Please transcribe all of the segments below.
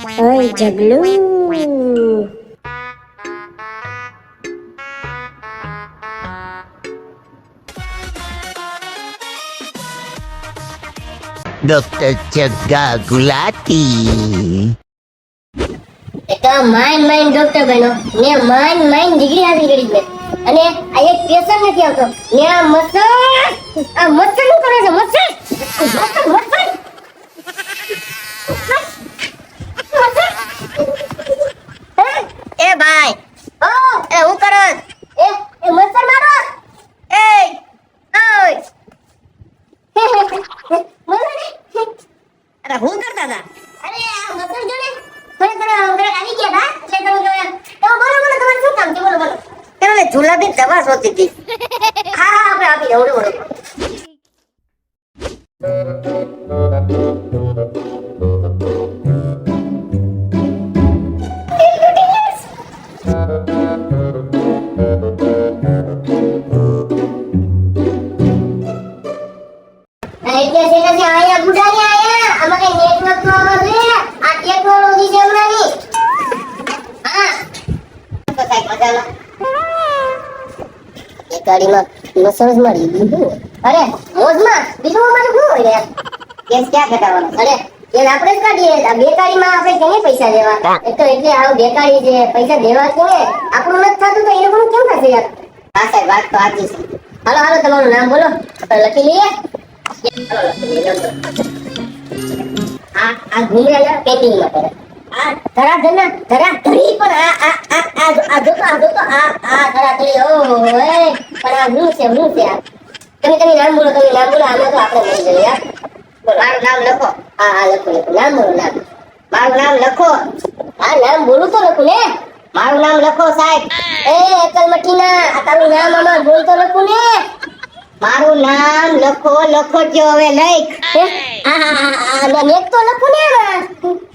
ઓય જગલું ડોક્ટર જગ્ગા ગુલાટી એ તો mine mine doctor બન્યો ને માઇન માઇન ડિગ્રી હાસિલ કરી છે અને આ એક પેશન્ટ નથી આવતો ને આ મસર આ મસર શું કરે છે મસર મસર મસર એ ભાઈ. એ હું કરો? એ એ મસર મારો. એ ઓય. અરે હું કરતા હતા? અરે આ મચ્છર જો ને થોડે થોડે હમણાં આવી ગયા હતા. એટલે તમે જોયા તો બોલો બોલો તમારે શું કામ છે? બોલો બોલો. એને જુલાબી દવા શોધી હતી. હા હા આપણે આપી દઉં બોલો. મજામાં? એ ગાડીમાં મસરસ મળી દીધું અરે મોજમાં? બીજું અમારે શું હોય યાર? કેસ ક્યાં ઘટાડવાનો? અરે એ આપણે જ કાઢીએ. બેકારીમાં આપણે કેને પૈસા દેવા? એ તો એટલે આવું બેકારી જે પૈસા દેવા છે ને આપણું નથી થતું તો એ લોકોનું કેમ થશે યાર? હા સાહેબ વાત તો સાચી છે. હાલો હાલો તમારું નામ બોલો. આપણે લખી લઈએ? બોલો. આ ઘૂમરેલા પેકિંગમાં કરે. આ ધરા ધના ધરા ધરી પર આ આ આ આ આ જોતો આ જોતો આ આ ધરા ધરી ઓ એ પણ આ હું છે હું છે તમે તમે નામ બોલો તમે નામ બોલો આમાં તો આપણે મળી જઈએ યાર બોલો મારું નામ લખો હા હા લખો લખો નામ બોલો નામ મારું નામ લખો હા નામ બોલું તો લખું ને મારું નામ લખો સાહેબ એ એકલ મટીના આ તારું નામ આમાં બોલ તો લખું ને મારું નામ લખો લખો જો હવે લખ હે? હા હા આ તો લખું ને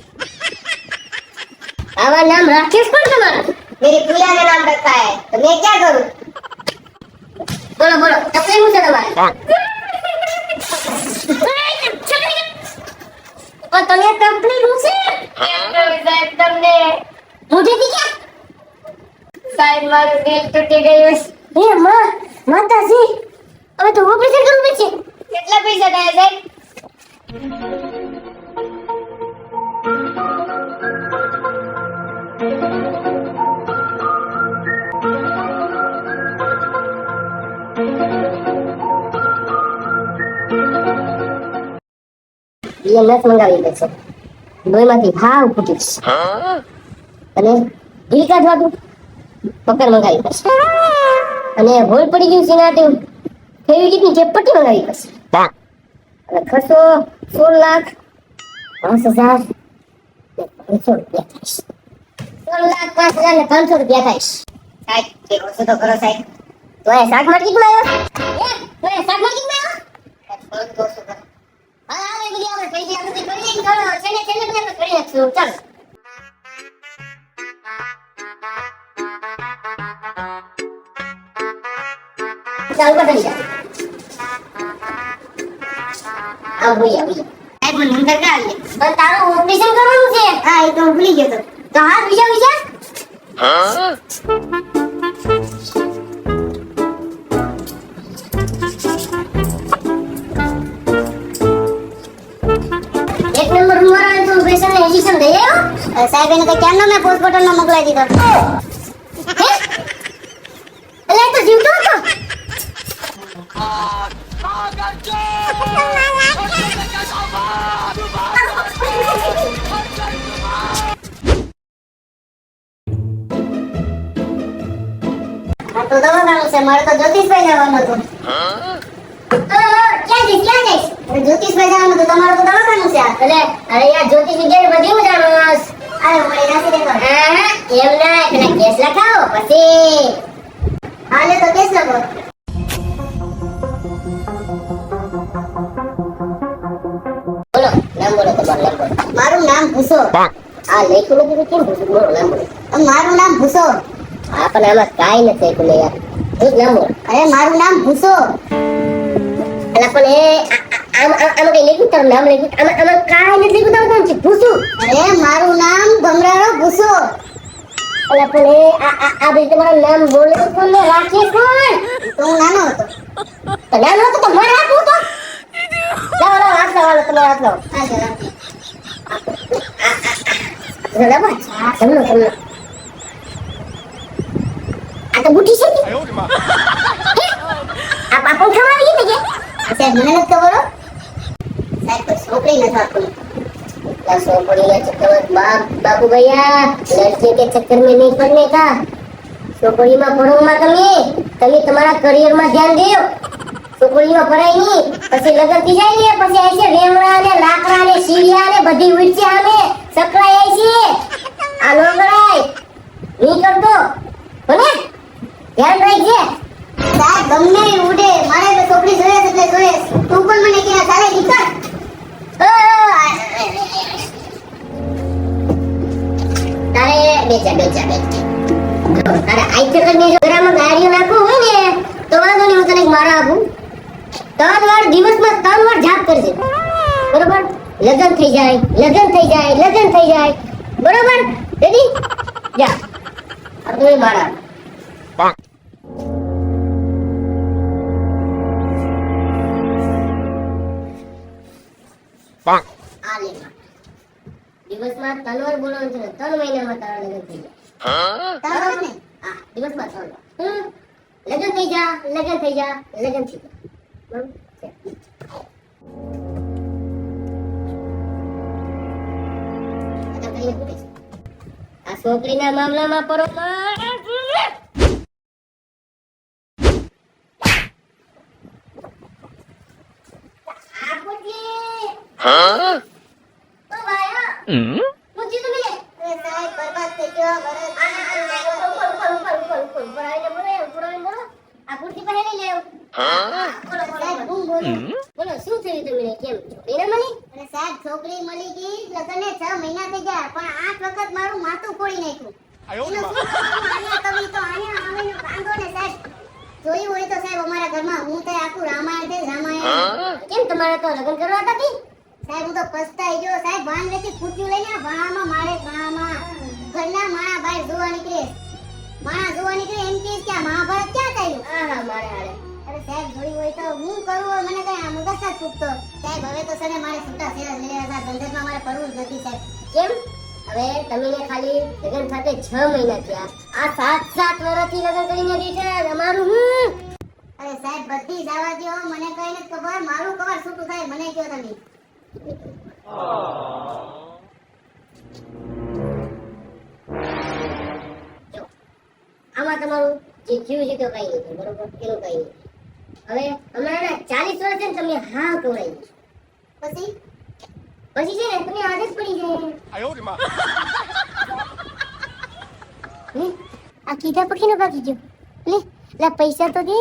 આવા નામ રાકેશ પણ તમારા? મેરી પુલિયા ને નામ રખા હે. તો મેં ક્યાં કરું? બોલો બોલો તકલીફ છે તમારે? કંપની રૂસે સાહેબ તમને મોઢે થી સાહેબ મારું દિલ તૂટી માતાજી હવે તો ઓપરેશન કરવું પડશે. કેટલા પૈસા થાય સાહેબ? બીએમએસ મંગાવી દેશે લોહીમાંથી ભાવ ફૂટી અને ઢીલ કાઢવાનું પકડ મંગાવી પડશે અને ભોળ પડી ગયું સિનાટી ફેવિકિટની ચેપટી મંગાવી પડશે અને ખર્ચો સોળ લાખ પાંચ હજાર પાંચસો રૂપિયા થઈશ સોળ લાખ પાંચ હજાર ને પાંચસો રૂપિયા થઈશ સાહેબ એક વસ્તુ તો કરો સાહેબ. તો એ શાક માર્કેટમાં આવ્યો તો એ શાક માર્કેટમાં આવ્યો થોડુંક તો વસ્તુ કરો હા હા એ બધી આપણે પૈસા આપણે કરી દઈએ ચાલો છેલ્લે છેલ્લે પછી આપણે કરી નાખશું ચાલો ચાલ ઊભા થઈ જા આમ ભૂયા ભૂયા સાહેબ મને નંબર ક્યાં આવી પણ તારું ઓપરેશન કરવાનું છે હા એ તો હું ભૂલી ગયો તો તો સાહેબ એને તો ક્યારનો મેં પોસ્ટમોર્ટમમાં મોકલાવી દીધો? એટલે તો જીવતો હતો. તો દવાખાનું છે મારે તો જ્યોતિષભાઈ જવાનું હતું. ક્યાં જઈશ ક્યાં જઈશ? જ્યોતિષભાઈ જવાનું હતું તમારું તો દવાખાનું છે એટલે અરે યાર જ્યોતિષ વિદ્યા બધી હું જાણોસ અરે એ નથી દેતો હા એમ ના પેલા કેસ લખાવો પછી. હાલે તો કેસ લખો. બોલો નામ બોલો તમારું નામ બોલો મારું નામ ભૂસો. આ લખ્યું લોકો કેમ પૂછું બોલો નામ બોલો. મારું નામ ભૂસો. આપણે પણ આમાં કાંઈ નથી લખ્યું યાર તું નામ બોલો. અરે મારું નામ ભૂસો. એટલે પણ એ આમ કઈ લખ્યું તારું નામ લખ્યું આમાં આમાં કાંઈ નથી લખ્યું તારું નામ છે? ભૂસું. અરે મારું નામ ભમરાળો ભૂસો. અલા પણ એ આ આ તમારું નામ બોલે તો ને રાખે કોણ? તો હું નાનો હતો. તો નામ હતું તો મારે આપવું તો. લાવો લાવો હાથ લાવો તમારો હાથ લાવો. હા જરા. જરા બસ આ તો બુઢી છે ને. આ પાપો ખવાવી ને કે? સાહેબ મને નથી ખબર કોઈ છોકરી નથી આપણી दसों बढ़िया चक्कर में बाप बाबू भैया लड़के के चक्कर में नहीं पड़ने का છોકરીમાં ભણવામાં તમે તમે તમારા કરિયરમાં ધ્યાન દો છોકરીમાં ભણાય નહીં પછી લગ્ન થઈ જાય ને પછી આઈ છે રેવડા ને લાકડા ને સીડિયા ને બધી ઉડશે આમે સકરાય આઈ છે આ નો કરાય નહીં કરતો ભલે ધ્યાન રાખજે સાહેબ ગમે એ ઉડે મારે તો છોકરી જોઈએ છે એટલે જોઈએ છે. તું પણ મને કે ચાલે નીકળ ત્રણ વાર દિવસમાં ત્રણ વાર જાપ કરજે. બરોબર? લગન થઈ જાય, લગન થઈ જાય, લગન થઈ જાય. બરોબર? જા. આ મારા. દિવસમાં ત્રણ વાર બોલવાનું છે ત્રણ મહિનામાં તારા લગ્ન થઈ જાય. તારો ને? હા દિવસમાં ત્રણ વાર લગ્ન થઈ જા લગ્ન થઈ જા લગ્ન થઈ જા. આ છોકરીના મામલામાં પરો હા આ પહેરી લેવ. બોલો, બોલો, બોલો. બોલો, શું થયું તમને? કેમ? છોકરીને મળી? અને સાહેબ છોકરી મળી ગઈ લગ્નને 6 મહિના થઈ ગયા પણ આઠ વખત મારું માથું ફોડી નાખ્યું એનું શું કરવું? આયા કવિ તો આયા આવીને કાંદો ને સાહેબ જોયું હોય તો સાહેબ અમારા ઘરમાં હું તો આખું રામાયણ છે રામાયણ કેમ તમારે તો લગ્ન કરવા હતા કે? સાહેબ હું તો પસ્તાઈ ગયો સાહેબ વાન લેતી ફૂટ્યું લઈને ભાણામાં મારે ભાણામાં ઘરના માણા બહાર જોવા નીકળે માણા જોવા નીકળે એમ કે કે મહાભારત ક્યાં થયું હા, હા, મારે હાલે. અરે સાહેબ જોયું હોય તો હું કરું મને કઈ આ મગજ જ ફૂટતો સાહેબ હવે તો સને મારે છૂટા સેરા લઈ રહ્યા હતા મારે પડવું જ નથી સાહેબ. કેમ? હવે તમે ખાલી લગ્ન સાથે છ મહિના થયા. આ સાત સાત વર્ષથી લગ્ન કરીને બેઠા અમારું હું? અરે સાહેબ બધી જવા દ્યો મને કઈ નથી ખબર મારું કવર છૂટું થાય મને કયો તમે. આમાં તમારું જે થયું છે તો કઈ નહીં બરોબર? એનું કઈ નહીં હવે હમણાં ચાલીસ વર્ષ છે ને તમને હા કવરાઈ પછી? પછી છે ને તમને આદત પડી જાય. આ કીધા પછી નો બાકી ગયો. લે લા પૈસા તો દે.